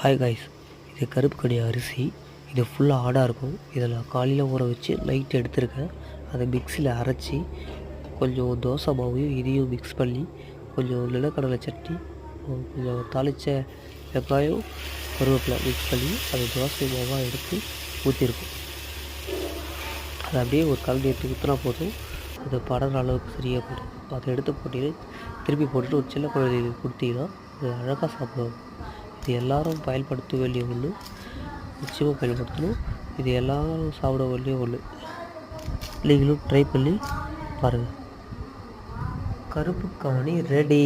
Hi guys இது கருப்பு கடி அரிசி. இது ஃபுல்லாக ஆடாக இருக்கும். இதில் காலையில் ஊற வச்சு நைட் எடுத்திருக்கேன். அதை மிக்ஸியில் அரைச்சி கொஞ்சம் தோசை மாவையும் இதையும் மிக்ஸ் பண்ணி கொஞ்சம் நிலக்கடலை சட்னி கொஞ்சம் தாளித்த வெங்காயம் கருவேப்பிலை மிக்ஸ் பண்ணி அதை தோசை மாவாக எடுத்து ஊற்றிருக்கோம் அதை அப்படியே ஒரு கலந்து எடுத்து ஊற்றினா போதும். அது படற அளவுக்கு சரியாக போயிடும். அதை எடுத்து போட்டு திருப்பி போட்டுட்டு ஒரு சின்ன குழந்தைகளுக்கு கொடுத்தீங்கன்னா அது அழகாக சாப்பிடுவாங்க. இது எல்லாரும் பயன்படுத்த வேண்டிய ஒன்று. நிச்சயமாக பயன்படுத்தணும். இது எல்லாரும் சாப்பிட வேண்டிய ஒன்று. நீங்களும் ட்ரை பண்ணி பாருங்கள் கருப்பு கவனி ரெடி